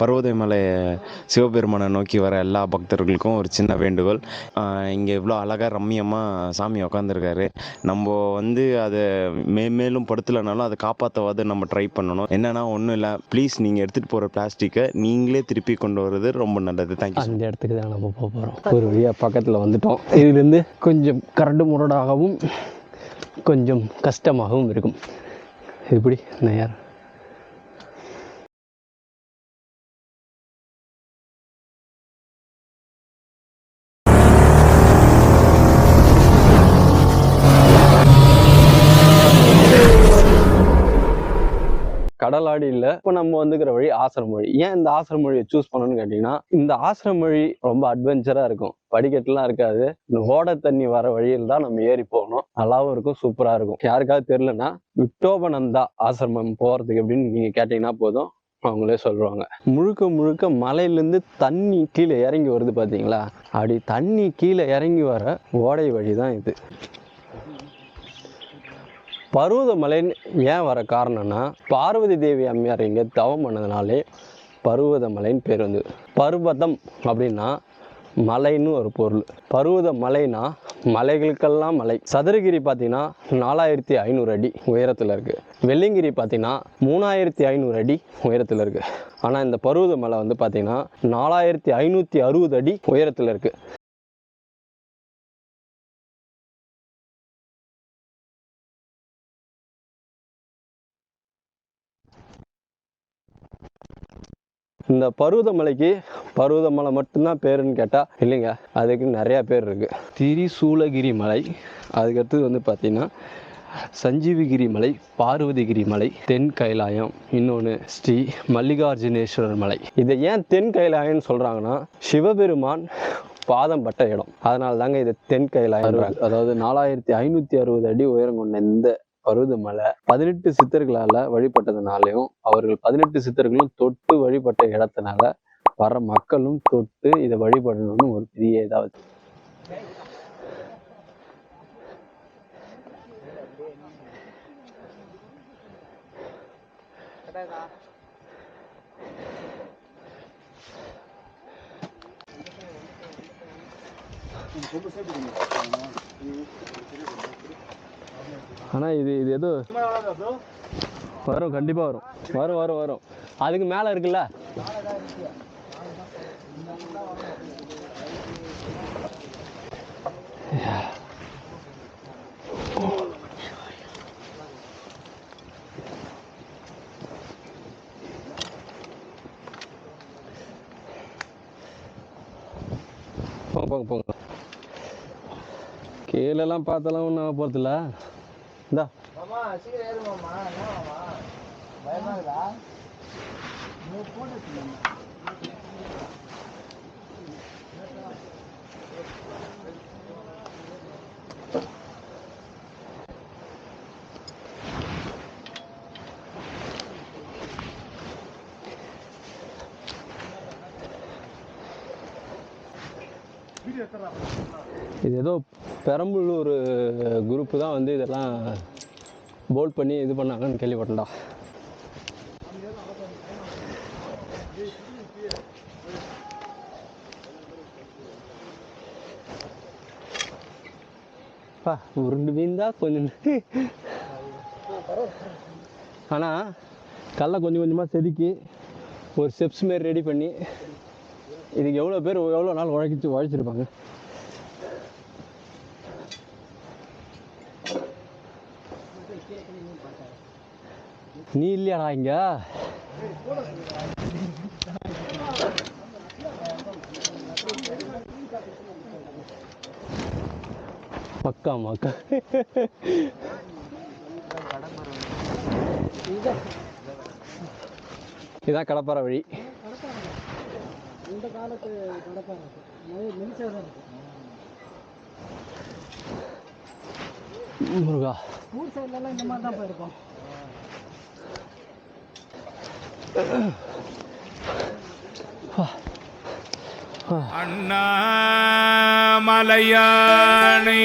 பர்வதமலை சிவபெருமானை நோக்கி வர எல்லா பக்தர்களுக்கும் ஒரு சின்ன வேண்டுகோள். இங்கே இவ்வளோ அழகாக ரம்மியமாக சாமி உக்காந்துருக்காரு. நம்ம வந்து அதை மேம்மேலும் படுத்தலைனாலும் அதை காப்பாற்றவாது நம்ம ட்ரை பண்ணணும். என்னென்னா ஒன்றும் இல்லை. ப்ளீஸ் நீங்கள் எடுத்துகிட்டு போகிற பிளாஸ்டிக்கை நீங்களே திருப்பி கொண்டு வர்றது ரொம்ப நல்லது. தேங்க்யூ அந்த இடத்துக்கு தான் நம்ம போக போகிறோம் ஒரு வழியாக பக்கத்தில் வந்துட்டோம். இதுலேருந்து கொஞ்சம் கரடு முரடாகவும் கொஞ்சம் கஷ்டமாகவும் இருக்கும். எப்படி யார்? கடலாடி இல்லை. இப்போ நம்ம வந்துக்கிற வழி ஆசிரம் மொழி ஏன் இந்த ஆசிரம் மொழியை சூஸ் பண்ணணும்னு கேட்டிங்கன்னா இந்த ஆசிரம் மொழி ரொம்ப அட்வென்ச்சராக இருக்கும். படிக்கட்டுலாம் இருக்காது. இந்த ஓடை தண்ணி வர வழியில் தான் நம்ம ஏறி போகணும். நல்லாவும் இருக்கும் சூப்பராக இருக்கும். யாருக்காவது தெரிலனா விட்டோபனந்தா ஆசிரமம் போகிறதுக்கு எப்படின்னு நீங்கள் கேட்டிங்கன்னா போதும். அவங்களே சொல்லுவாங்க. முழுக்க முழுக்க மலையிலேருந்து தண்ணி கீழே இறங்கி வருது பார்த்தீங்களா அப்படி தண்ணி கீழே இறங்கி வர ஓடை வழி தான் இது. பருவதமலைன்னு ஏன் வர காரணம்னா பார்வதி தேவி அம்மையார் இங்கே தவம் பண்ணதுனாலே பருவதமலைன்னு பேர் வந்து பருவதம் அப்படின்னா மலைன்னு ஒரு பொருள். பருவத மலைனா மலைகளுக்கெல்லாம் மலை. சதுரகிரி பார்த்தீங்கன்னா நாலாயிரத்தி ஐநூறு அடி உயரத்தில் இருக்குது வெள்ளிங்கிரி பார்த்தீங்கன்னா மூணாயிரத்தி ஐநூறு அடி உயரத்தில் இருக்குது ஆனால் இந்த பருவத மலை வந்து பார்த்தீங்கன்னா நாலாயிரத்தி ஐநூற்றி அறுபது அடி உயரத்தில் இருக்குது இந்த பருவதமலைக்கு பருவதமலை மட்டும்தான் பேருன்னு கேட்டால் இல்லைங்க அதுக்கு நிறையா பேர் இருக்குது திரிசூலகிரி மலை அதுக்கடுத்தது வந்து பார்த்திங்கன்னா சஞ்சீவிகிரி மலை பார்வதிகிரி மலை தென் கைலாயம் இன்னொன்று ஸ்ரீ மல்லிகார்ஜுனேஸ்வரர் மலை. இதை ஏன் தென் கைலாயம்னு சொல்கிறாங்கன்னா சிவபெருமான் பாதம் பட்ட இடம். அதனால தாங்க இது தென் கைலாயம் அதாவது நாலாயிரத்தி ஐநூற்றி அறுபது அடி உயரம் கொண்ட இந்த பருவதமலை பதினெட்டு சித்தர்களால வழிபட்டதுனாலையும் அவர்கள் பதினெட்டு சித்தர்களும் தொட்டு வழிபட்ட இடத்தினால வர மக்களும் தொட்டு இதை வழிபடணும்னு ஒரு பெரிய இதாவது ஆனா இது இது ஏதோ வரும் கண்டிப்பா வரும். வரும் வரும் வரும். அதுக்கு மேல இருக்குல்ல? போங்க போங்க போங்க. கீழெல்லாம் பார்த்தெல்லாம் ஒன்றும் ஆக போகிறதில்ல இந்தா மாமா சீக்கிரம் ஏறு மாமா. என்ன மாமா? பயமா இருக்கா நீ போட்டு இது ஏதோ பெரம்பலூர் குரூப்பு தான் வந்து இதெல்லாம் போல்ட் பண்ணி இது பண்ணாங்கன்னு கேள்விப்பட்டேன்டா. பா உருண்டு மீந்தா கொஞ்சம் ஆனால் கல்லை கொஞ்சம் கொஞ்சமாக செதுக்கி ஒரு ஸ்டெப்ஸ் மாரி ரெடி பண்ணி இதுக்கு எவ்வளோ பேர் எவ்வளோ நாள் உழைச்சி உழைச்சிருப்பாங்க? நீ இல்லையாடா இங்க? மக்கா மக்கா. இதான் கடப்பாறை வழி. இந்த காலத்து கடப்பாறை நிமிஷம் இருக்கு. முருகா. ஊர் சைட்லலாம் இந்த மாதிரி தான் போயிருக்கோம் அண்ணாமலையானே.